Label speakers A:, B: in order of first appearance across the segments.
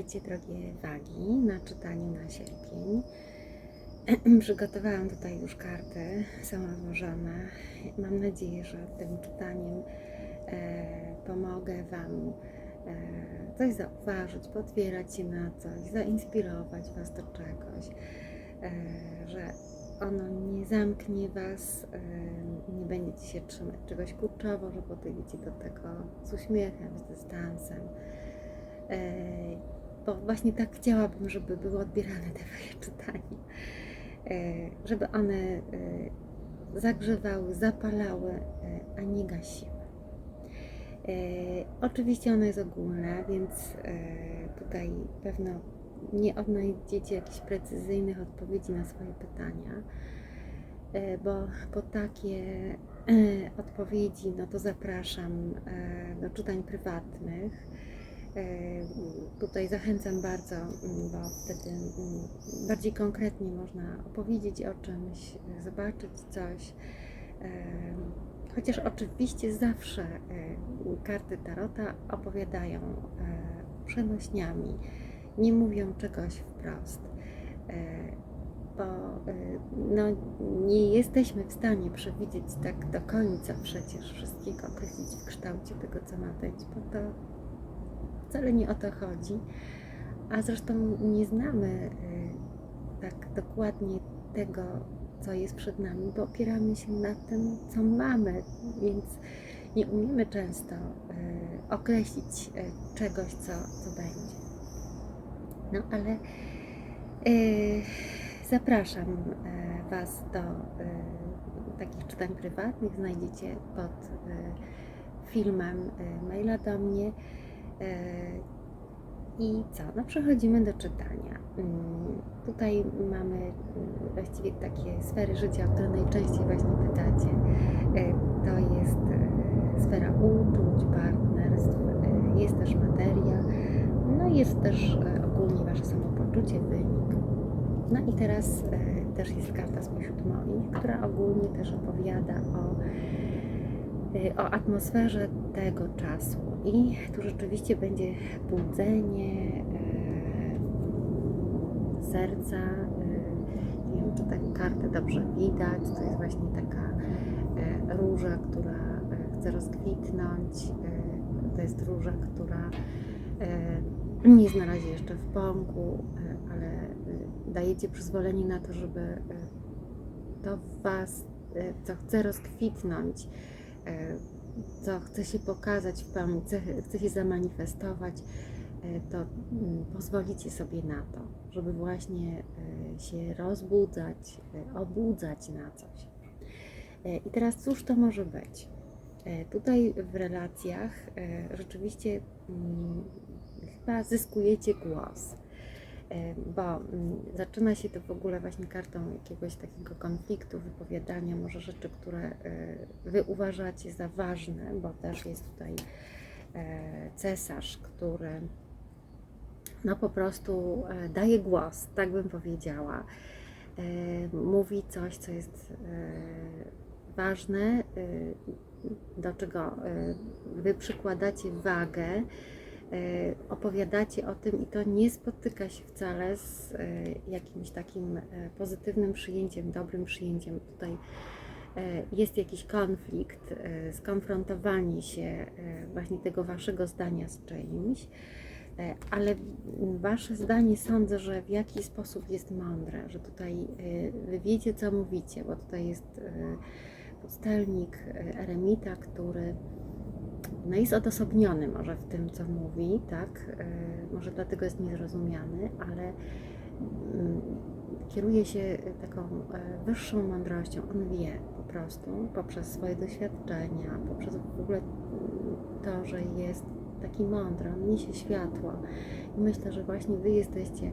A: Witajcie drogie wagi na czytaniu na sierpień. Przygotowałam tutaj już karty, są rozłożone. Mam nadzieję, że tym czytaniem e, pomogę Wam e, coś zauważyć, potwierać się na coś, zainspirować Was do czegoś, e, że ono nie zamknie Was, e, nie będziecie się trzymać czegoś kurczowo, że podejdziecie do tego z uśmiechem, z dystansem. E, bo właśnie tak chciałabym, żeby były odbierane te moje czytania, E, żeby one e, zagrzewały, zapalały, e, a nie gasiły. Oczywiście ono jest ogólne, więc tutaj pewno nie odnajdziecie jakichś precyzyjnych odpowiedzi na swoje pytania, bo po takie odpowiedzi, no to zapraszam do czytań prywatnych. E, Tutaj zachęcam bardzo, mm, bo wtedy mm, bardziej konkretnie można opowiedzieć o czymś, zobaczyć coś. E, Chociaż oczywiście zawsze e, karty Tarota opowiadają przenośniami, nie mówią czegoś wprost, bo no, nie jesteśmy w stanie przewidzieć tak do końca przecież wszystkiego, określić w kształcie tego, co ma być, bo to wcale nie o to chodzi. A zresztą nie znamy y, tak dokładnie tego, co jest przed nami, bo opieramy się na tym, co mamy, więc nie umiemy często y, określić y, czegoś, co, co będzie. No ale zapraszam Was do takich czytań prywatnych. Znajdziecie pod filmem maila do mnie. E, I co? No przechodzimy do czytania. Mm, Tutaj mamy mm, właściwie takie sfery życia, o które najczęściej właśnie pytacie. E, To jest e, sfera uczuć, partnerstw, jest też materia, no jest też ogólnie Wasze samopoczucie, wynik. No i teraz też jest karta spośród moich, która ogólnie też opowiada o o atmosferze tego czasu. I tu rzeczywiście będzie budzenie e, serca. e, Nie wiem, czy tę kartę dobrze widać. To jest właśnie taka e, róża, która e, chce rozkwitnąć. To jest róża, która nie jest na razie jeszcze w pąku, ale dajecie przyzwolenie na to, żeby to w Was, co chce rozkwitnąć, e, co chce się pokazać w pełni, chce, się zamanifestować, e, to mm, pozwolicie sobie na to, żeby właśnie e, się rozbudzać, e, obudzać na coś. I teraz cóż to może być? Tutaj w relacjach rzeczywiście mm, chyba zyskujecie głos bo mm, zaczyna się to w ogóle właśnie kartą jakiegoś takiego konfliktu, wypowiadania może rzeczy, które e, Wy uważacie za ważne, bo też jest tutaj e, cesarz, który no po prostu e, daje głos, tak bym powiedziała. E, Mówi coś, co jest e, ważne, e, do czego e, Wy przykładacie wagę, e, opowiadacie o tym i to nie spotyka się wcale z e, jakimś takim e, pozytywnym przyjęciem, dobrym przyjęciem. Tutaj jest jakiś konflikt, skonfrontowanie się właśnie tego waszego zdania z czymś, ale wasze zdanie sądzę, że w jakiś sposób jest mądre, że tutaj wy wiecie, co mówicie, bo tutaj jest pustelnik, eremita, który no jest odosobniony może w tym, co mówi, tak? E, Może dlatego jest niezrozumiany, ale mm, kieruje się taką e, wyższą mądrością. On wie po prostu poprzez swoje doświadczenia, poprzez w ogóle mm, to, że jest taki mądry, on niesie światło. I myślę, że właśnie Wy jesteście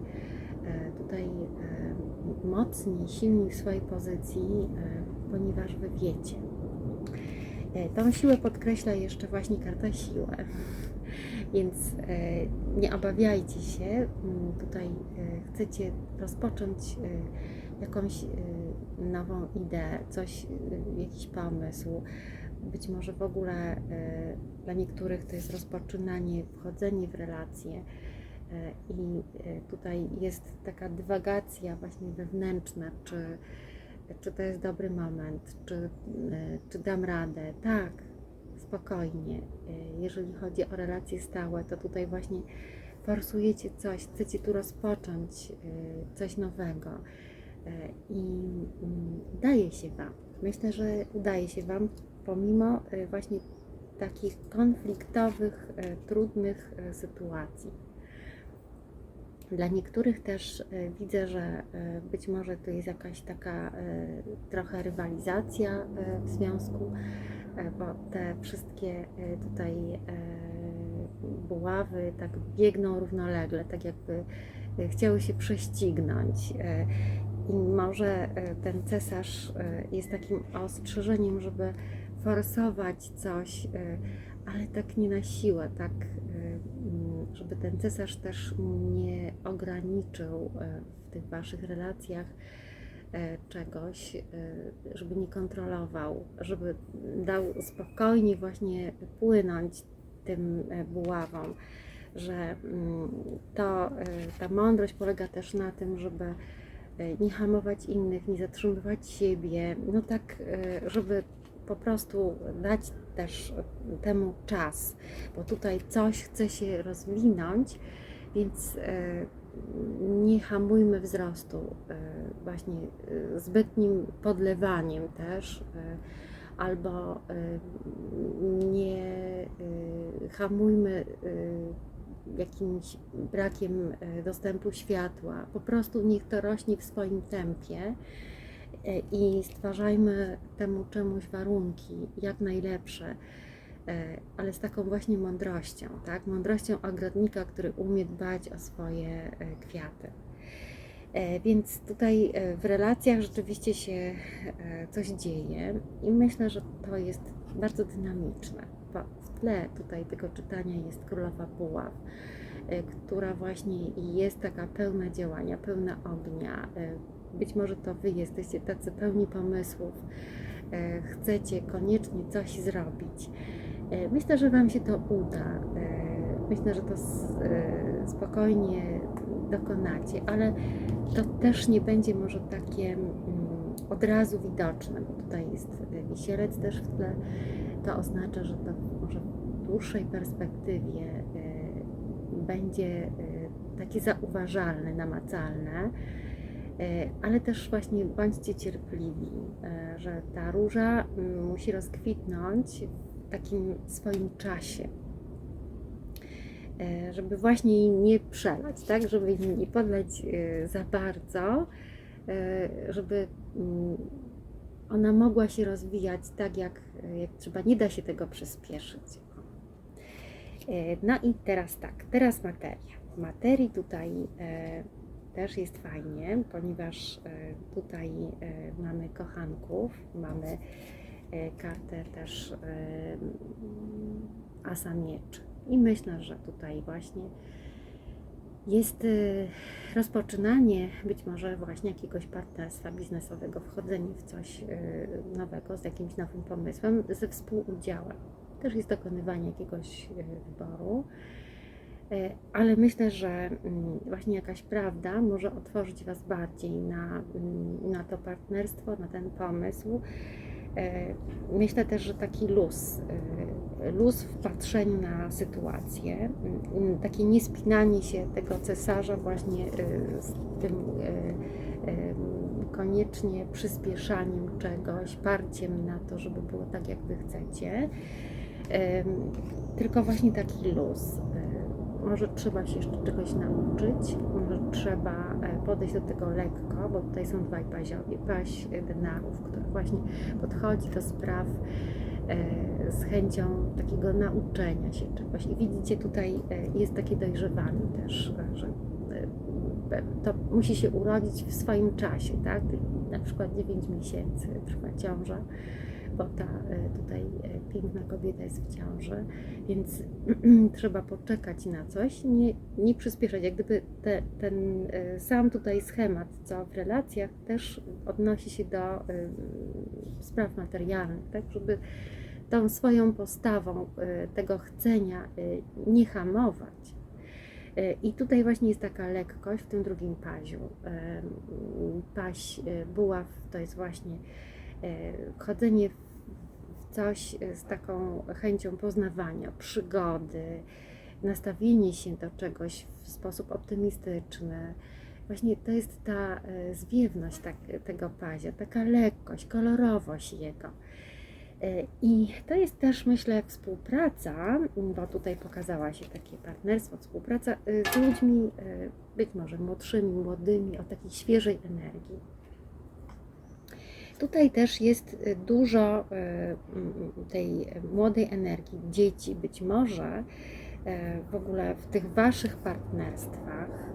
A: e, tutaj mocni, silni w swojej pozycji, ponieważ Wy wiecie. E, Tą siłę podkreśla jeszcze właśnie karta siłę. Więc e, nie obawiajcie się. Mm, Tutaj e, chcecie rozpocząć jakąś nową ideę, coś, jakiś pomysł. Być może w ogóle dla niektórych to jest rozpoczynanie, wchodzenie w relacje. I tutaj jest taka dywagacja właśnie wewnętrzna, czy, czy to jest dobry moment, czy, e, czy dam radę. Tak, spokojnie. Jeżeli chodzi o relacje stałe, to tutaj właśnie forsujecie coś, chcecie tu rozpocząć coś nowego i mm, udaje się Wam. Myślę, że udaje się Wam pomimo właśnie takich konfliktowych, trudnych sytuacji. Dla niektórych też e, widzę, że e, być może to jest jakaś taka e, trochę rywalizacja w związku, bo te wszystkie tutaj buławy tak biegną równolegle, tak jakby chciały się prześcignąć. I może ten cesarz jest takim ostrzeżeniem, żeby forsować coś, ale tak nie na siłę, tak żeby ten cesarz też nie ograniczył e, w tych waszych relacjach e, czegoś, e, żeby nie kontrolował, żeby dał spokojnie właśnie płynąć tym buławom, że mm, to, ta mądrość polega też na tym, żeby nie hamować innych, nie zatrzymywać siebie, no tak, żeby po prostu dać też temu czas, bo tutaj coś chce się rozwinąć, więc e, nie hamujmy wzrostu e, właśnie e, zbytnim podlewaniem też, albo nie hamujmy jakimś brakiem dostępu światła. Po prostu niech to rośnie w swoim tempie i stwarzajmy temu czemuś warunki jak najlepsze, e, ale z taką właśnie mądrością, tak? Mądrością ogrodnika, który umie dbać o swoje e, kwiaty. Więc tutaj w relacjach rzeczywiście się coś dzieje i myślę, że to jest bardzo dynamiczne. W tle tutaj tego czytania jest Królowa Puław, która właśnie jest taka pełna działania, pełna ognia, być może to Wy jesteście tacy pełni pomysłów, e, chcecie koniecznie coś zrobić. E, myślę, że Wam się to uda. E, myślę, że to spokojnie dokonacie, ale to też nie będzie może takie mm, od razu widoczne, bo tutaj jest wisielec też w tle. To oznacza, że to może w dłuższej perspektywie będzie takie zauważalne, namacalne. E, ale też właśnie bądźcie cierpliwi, e, że ta róża mm, musi rozkwitnąć w takim swoim czasie, e, żeby właśnie jej nie przelać, tak? żeby jej nie podleć za bardzo, żeby mm, ona mogła się rozwijać tak, jak, jak trzeba. Nie da się tego przyspieszyć. No i teraz tak, teraz materia. Materii tutaj też jest fajnie, ponieważ e, tutaj e, mamy kochanków, mamy e, kartę też asa mieczy. I myślę, że tutaj właśnie jest rozpoczynanie być może właśnie jakiegoś partnerstwa biznesowego, wchodzenie w coś nowego z jakimś nowym pomysłem, ze współudziałem. Też jest dokonywanie jakiegoś wyboru. E, ale myślę, że mm, właśnie jakaś prawda może otworzyć Was bardziej na, mm, na to partnerstwo, na ten pomysł. E, myślę też, że taki luz, e, luz w patrzeniu na sytuację, mm, takie niespinanie się tego cesarza właśnie z tym koniecznie przyspieszaniem czegoś, parciem na to, żeby było tak, jak Wy chcecie, tylko właśnie taki luz może trzeba się jeszcze czegoś nauczyć, może trzeba e, podejść do tego lekko, bo tutaj są dwaj paziowie, paź denarów, który właśnie podchodzi do spraw e, z chęcią takiego nauczenia się czegoś. I widzicie, tutaj e, jest takie dojrzewanie też, że to musi się urodzić w swoim czasie, tak? Na przykład 9 miesięcy trwa ciąża bo ta e, tutaj e, piękna kobieta jest w ciąży, więc trzeba poczekać na coś, nie, nie przyspieszać. Jak gdyby te, ten e, sam tutaj schemat, co w relacjach, też odnosi się do spraw materialnych, tak, żeby tą swoją postawą tego chcenia nie hamować, I tutaj właśnie jest taka lekkość w tym drugim paziu. E, buław to jest właśnie chodzenie w coś e, z taką chęcią poznawania, przygody, nastawienie się do czegoś w sposób optymistyczny. Właśnie to jest ta e, zwiewność tak, tego pazia, taka lekkość, kolorowość jego. E, I to jest też, myślę, współpraca, bo tutaj pokazała się takie partnerstwo, współpraca e, z ludźmi e, być może młodszymi, młodymi, o takiej świeżej energii. Tutaj też jest e, dużo m, tej młodej energii, dzieci być może e, w ogóle w tych waszych partnerstwach,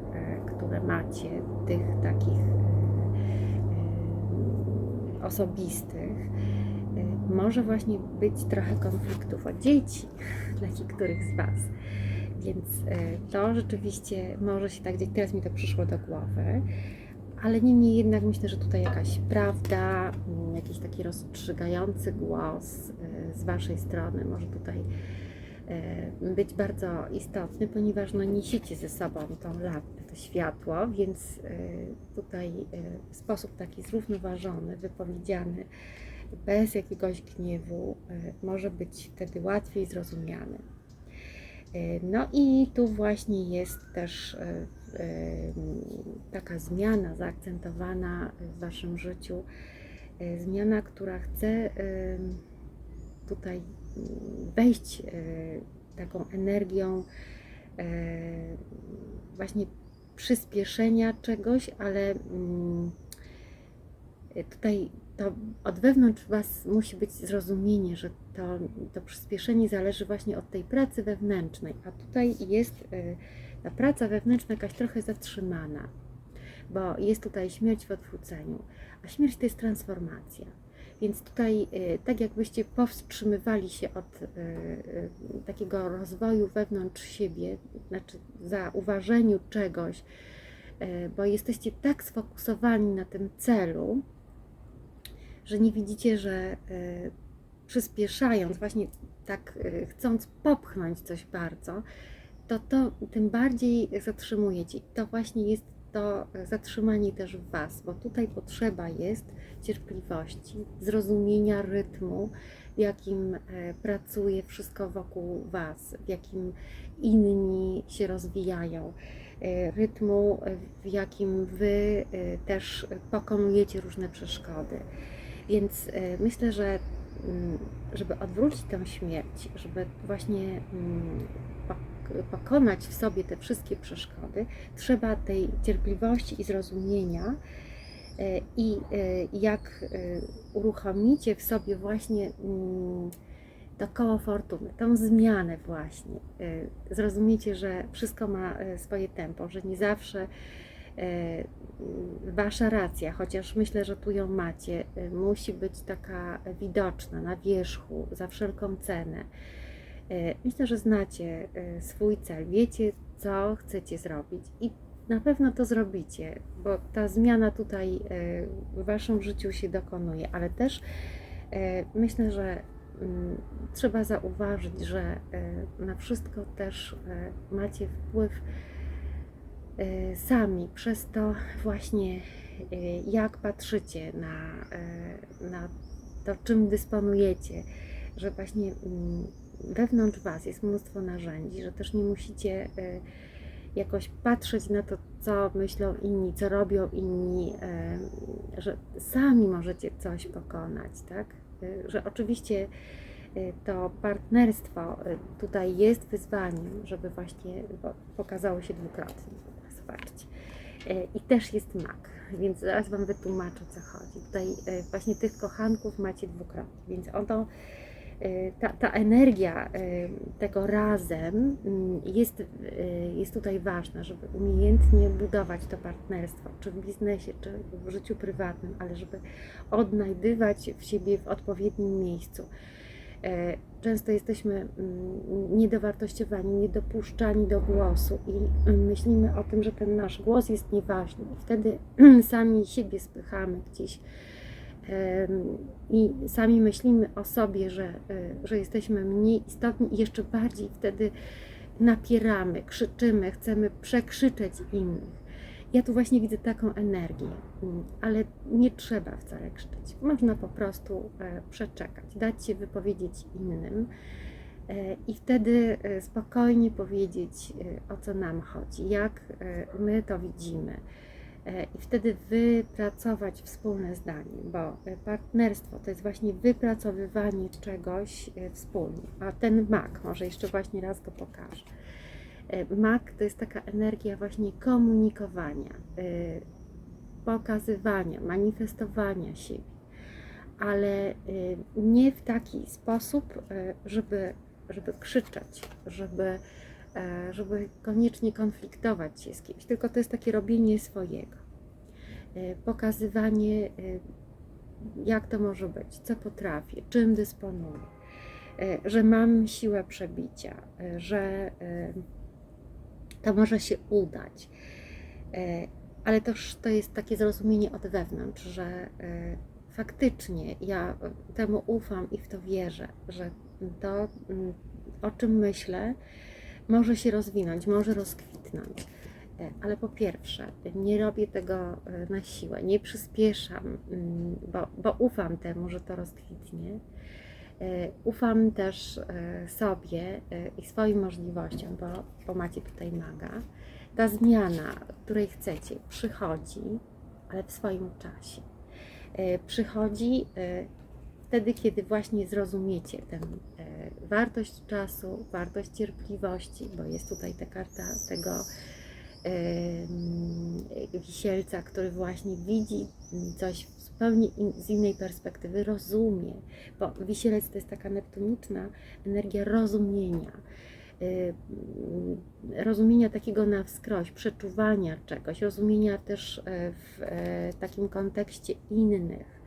A: które macie, tych takich osobistych, może właśnie być trochę konfliktów o dzieci dla niektórych z Was. Więc to rzeczywiście może się tak dziać. Teraz mi to przyszło do głowy. Ale niemniej jednak myślę, że tutaj jakaś prawda, mm, jakiś taki rozstrzygający głos e, z Waszej strony może tutaj e, być bardzo istotny, ponieważ no, niesiecie ze sobą tą lampę, to światło, więc e, tutaj w sposób taki zrównoważony, wypowiedziany, bez jakiegoś gniewu, może być wtedy łatwiej zrozumiany. No i tu właśnie jest też taka zmiana zaakcentowana w Waszym życiu, e, zmiana, która chce tutaj wejść e, taką energią e, właśnie przyspieszenia czegoś, ale mm, tutaj to od wewnątrz Was musi być zrozumienie, że to, to przyspieszenie zależy właśnie od tej pracy wewnętrznej, a tutaj jest ta praca wewnętrzna jakaś trochę zatrzymana, bo jest tutaj śmierć w odwróceniu, a śmierć to jest transformacja. Więc tutaj, e, tak jakbyście powstrzymywali się od e, e, takiego rozwoju wewnątrz siebie, znaczy zauważeniu czegoś, bo jesteście tak sfokusowani na tym celu, że nie widzicie, że przyspieszając, właśnie tak chcąc popchnąć coś bardzo, to to tym bardziej zatrzymujecie. I to właśnie jest to zatrzymanie też w Was, bo tutaj potrzeba jest cierpliwości, zrozumienia rytmu, w jakim e, pracuje wszystko wokół Was, w jakim inni się rozwijają, e, rytmu, e, w jakim Wy e, też pokonujecie różne przeszkody. Więc e, myślę, że mm, żeby odwrócić tę śmierć, żeby właśnie mm, pokonać w sobie te wszystkie przeszkody, trzeba tej cierpliwości i zrozumienia. E, I e, jak e, uruchomicie w sobie właśnie mm, to koło fortuny, tą zmianę właśnie, zrozumiecie, że wszystko ma swoje tempo, że nie zawsze wasza racja, chociaż myślę, że tu ją macie, musi być taka widoczna na wierzchu za wszelką cenę. E, Myślę, że znacie e, swój cel, wiecie, co chcecie zrobić i na pewno to zrobicie, bo ta zmiana tutaj e, w waszym życiu się dokonuje, ale też myślę, że mm, trzeba zauważyć, że na wszystko też macie wpływ sami przez to właśnie jak patrzycie na, na to, czym dysponujecie, że właśnie mm, wewnątrz Was jest mnóstwo narzędzi, że też nie musicie e, jakoś patrzeć na to, co myślą inni, co robią inni, e, że sami możecie coś pokonać, tak? E, Że oczywiście to partnerstwo tutaj jest wyzwaniem, żeby właśnie pokazało się dwukrotnie. Zobaczcie. I też jest mak, więc zaraz Wam wytłumaczę, co chodzi. Tutaj właśnie tych kochanków macie dwukrotnie, więc oto e, ta, ta energia e, tego razem mm, jest, e, jest tutaj ważna, żeby umiejętnie budować to partnerstwo, czy w biznesie, czy w życiu prywatnym, ale żeby odnajdywać w siebie w odpowiednim miejscu. Często jesteśmy mm, niedowartościowani, niedopuszczani do głosu i myślimy o tym, że ten nasz głos jest nieważny. Wtedy sami siebie spychamy gdzieś i sami myślimy o sobie, że, e, że jesteśmy mniej istotni i jeszcze bardziej wtedy napieramy, krzyczymy, chcemy przekrzyczeć innych. Ja tu właśnie widzę taką energię, mm, ale nie trzeba wcale krzyczeć. Można po prostu e, przeczekać, dać się wypowiedzieć innym e, i wtedy spokojnie powiedzieć, o co nam chodzi, jak my to widzimy. E, I wtedy wypracować wspólne zdanie, bo e, partnerstwo to jest właśnie wypracowywanie czegoś e, wspólnie. A ten mak, może jeszcze właśnie raz go pokażę. Mak to jest taka energia właśnie komunikowania, pokazywania, manifestowania siebie, ale nie w taki sposób, żeby, żeby krzyczeć, żeby, żeby koniecznie konfliktować się z kimś, tylko to jest takie robienie swojego. E, Pokazywanie, e, jak to może być, co potrafię, czym dysponuję, e, że mam siłę przebicia, e, że e, to może się udać. E, Ale też to jest takie zrozumienie od wewnątrz, że e, faktycznie ja temu ufam i w to wierzę, że to, mm, o czym myślę, może się rozwinąć, może rozkwitnąć. E, Ale po pierwsze, nie robię tego e, na siłę, nie przyspieszam, mm, bo, bo ufam temu, że to rozkwitnie. E, Ufam też sobie i swoim możliwościom, bo, bo macie tutaj maga. Ta zmiana, której chcecie, przychodzi, ale w swoim czasie. Przychodzi wtedy, kiedy właśnie zrozumiecie tę e, wartość czasu, wartość cierpliwości, bo jest tutaj ta karta tego em, wisielca, który właśnie widzi coś zupełnie in, z innej perspektywy, rozumie, bo wisielec to jest taka neptuniczna energia rozumienia, rozumienia takiego na wskroś, przeczuwania czegoś, rozumienia też e, w e, takim kontekście innych, e,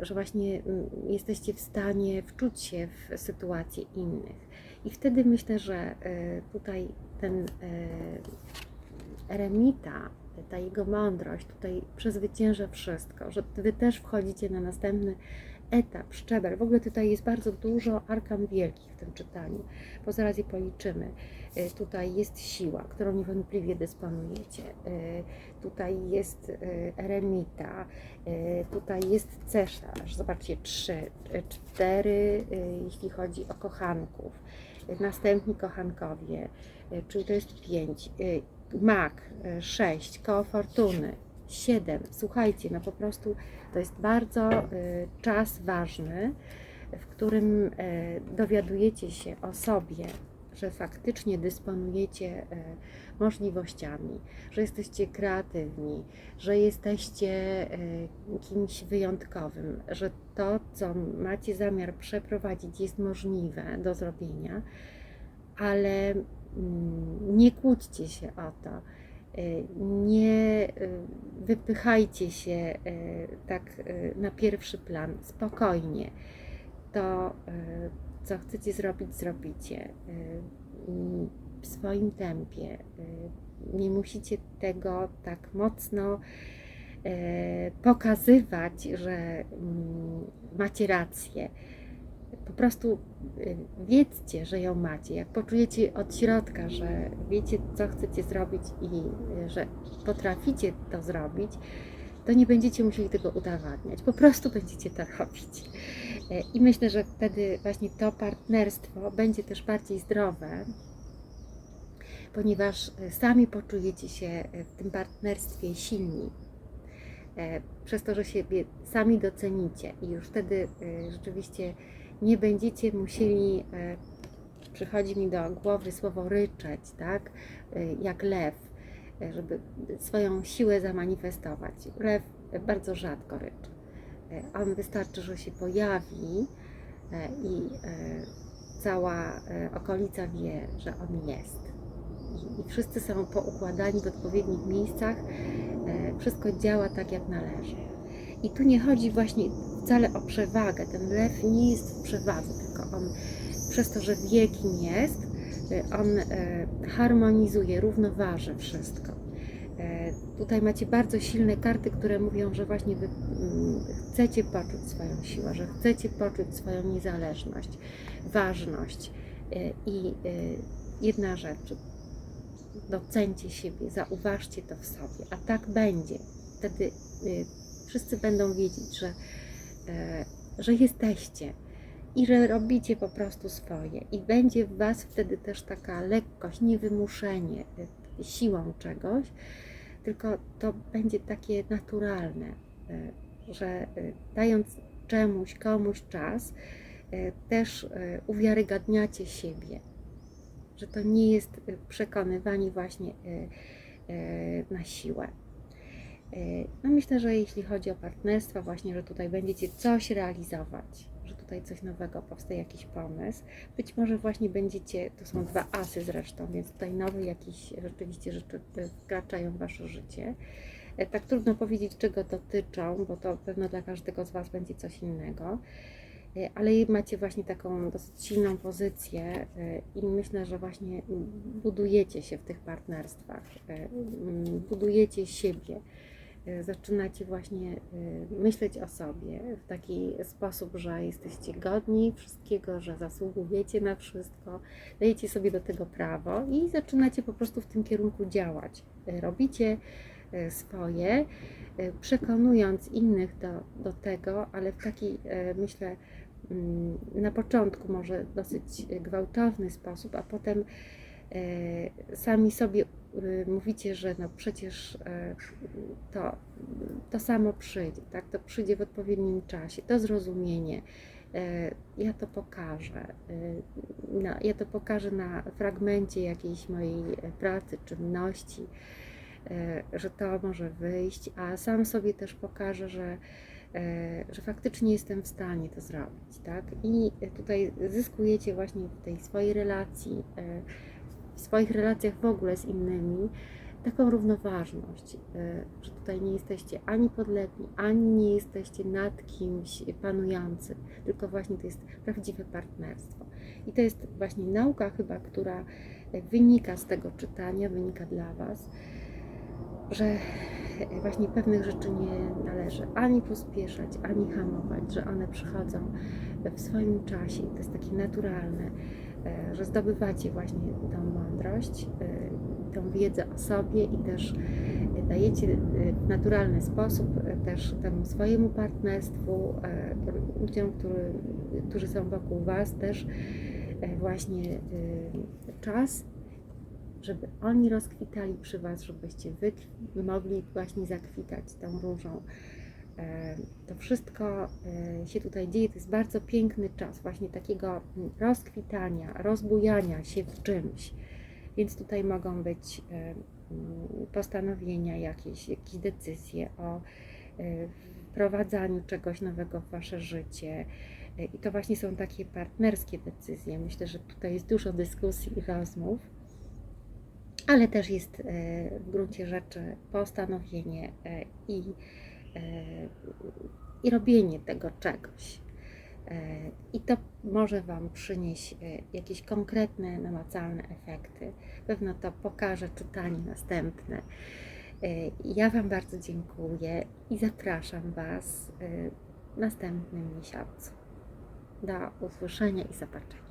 A: że właśnie mm, jesteście w stanie wczuć się w sytuacje innych. I wtedy myślę, że e, tutaj ten e, eremita, ta jego mądrość tutaj przezwycięża wszystko, że Wy też wchodzicie na następny etap, szczebel. W ogóle tutaj jest bardzo dużo arkan wielkich w tym czytaniu, bo zaraz je policzymy. E, Tutaj jest siła, którą niewątpliwie dysponujecie. E, Tutaj jest e, eremita, tutaj jest cesarz. Zobaczcie, trzy, cztery, jeśli chodzi o kochanków. Następni kochankowie, czyli to jest pięć. Mak, sześć, koło fortuny, siedem. Słuchajcie, no po prostu to jest bardzo e, czas ważny, w którym e, dowiadujecie się o sobie, że faktycznie dysponujecie e, możliwościami, że jesteście kreatywni, że jesteście kimś wyjątkowym, że to, co macie zamiar przeprowadzić, jest możliwe do zrobienia, ale mm, nie kłóćcie się o to. E, Nie e, wypychajcie się e, tak na pierwszy plan. Spokojnie. To, co chcecie zrobić, zrobicie w swoim tempie. Nie musicie tego tak mocno pokazywać, że mm, macie rację. Po prostu y, wiedzcie, że ją macie. Jak poczujecie od środka, że wiecie, co chcecie zrobić i y, że potraficie to zrobić, to nie będziecie musieli tego udowadniać. Po prostu będziecie to robić. E, I myślę, że wtedy właśnie to partnerstwo będzie też bardziej zdrowe, ponieważ y, sami poczujecie się y, w tym partnerstwie silni. Przez to, że siebie sami docenicie i już wtedy y, rzeczywiście nie będziecie musieli, e, przychodzi mi do głowy słowo ryczeć, tak, e, jak lew, e, żeby swoją siłę zamanifestować. Lew bardzo rzadko ryczy. On wystarczy, że się pojawi i cała okolica wie, że on jest. I- wszyscy są poukładani w odpowiednich miejscach, wszystko działa tak, jak należy. I tu nie chodzi właśnie wcale o przewagę. Ten lew nie jest w przewadze, tylko on przez to, że wie kim jest, y, on e, harmonizuje, równoważy wszystko. E, Tutaj macie bardzo silne karty, które mówią, że właśnie wy mm, chcecie poczuć swoją siłę, że chcecie poczuć swoją niezależność, ważność. E, I e, jedna rzecz. Docencie siebie, zauważcie to w sobie, a tak będzie. Wtedy y, wszyscy będą wiedzieć, że, że jesteście i że robicie po prostu swoje. I będzie w Was wtedy też taka lekkość, niewymuszenie y, siłą czegoś, tylko to będzie takie naturalne, y, że dając czemuś, komuś czas, też uwiarygadniacie siebie, że to nie jest przekonywanie właśnie na siłę. Y, No myślę, że jeśli chodzi o partnerstwo, właśnie, że tutaj będziecie coś realizować, że tutaj coś nowego powstaje, jakiś pomysł. Być może właśnie będziecie, to są dwa asy zresztą, więc tutaj nowe jakieś rzeczywiście rzeczy y, wkraczają w Wasze życie. E, Tak trudno powiedzieć, czego dotyczą, bo to pewno dla każdego z Was będzie coś innego. E, Ale macie właśnie taką dosyć silną pozycję e, i myślę, że właśnie budujecie się w tych partnerstwach, e, budujecie siebie, e, zaczynacie właśnie e, myśleć o sobie w taki sposób, że jesteście godni wszystkiego, że zasługujecie na wszystko, dajecie sobie do tego prawo i zaczynacie po prostu w tym kierunku działać. E, Robicie e, swoje, e, przekonując innych do, do tego, ale w taki, e, myślę, mm, na początku może dosyć gwałtowny sposób, a potem e, sami sobie e, mówicie, że no przecież e, to, to samo przyjdzie, tak? To przyjdzie w odpowiednim czasie, to zrozumienie. e, Ja to pokażę. No, ja to pokażę na fragmencie jakiejś mojej e, pracy, czynności, że to może wyjść, a sam sobie też pokażę, że że faktycznie jestem w stanie to zrobić, tak? I tutaj zyskujecie właśnie w tej swojej relacji, w swoich relacjach w ogóle z innymi, taką równoważność, e, że tutaj nie jesteście ani podlegli, ani nie jesteście nad kimś panujący, tylko właśnie to jest prawdziwe partnerstwo. I to jest właśnie nauka chyba, która wynika z tego czytania, wynika dla Was, że właśnie pewnych rzeczy nie należy ani pospieszać, ani hamować, że one przychodzą w swoim czasie. To jest takie naturalne, że zdobywacie właśnie tą mądrość, e, tą wiedzę o sobie i też dajecie e, w naturalny sposób e, też temu swojemu partnerstwu, e, ludziom, którzy są wokół Was, też e, właśnie e, czas żeby oni rozkwitali przy Was, żebyście Wy mogli właśnie zakwitać tą różą. E, To wszystko e, się tutaj dzieje, to jest bardzo piękny czas właśnie takiego mm, rozkwitania, rozbujania się w czymś. Więc tutaj mogą być e, mm, postanowienia jakieś, jakieś decyzje o wprowadzaniu czegoś nowego w Wasze życie. I to właśnie są takie partnerskie decyzje. Myślę, że tutaj jest dużo dyskusji i rozmów ale też jest w gruncie rzeczy postanowienie i, i robienie tego czegoś. E, I to może Wam przynieść e, jakieś konkretne, namacalne efekty. Pewno to pokaże czytanie następne. E, Ja Wam bardzo dziękuję i zapraszam Was e, w następnym miesiącu. Do usłyszenia i zobaczenia.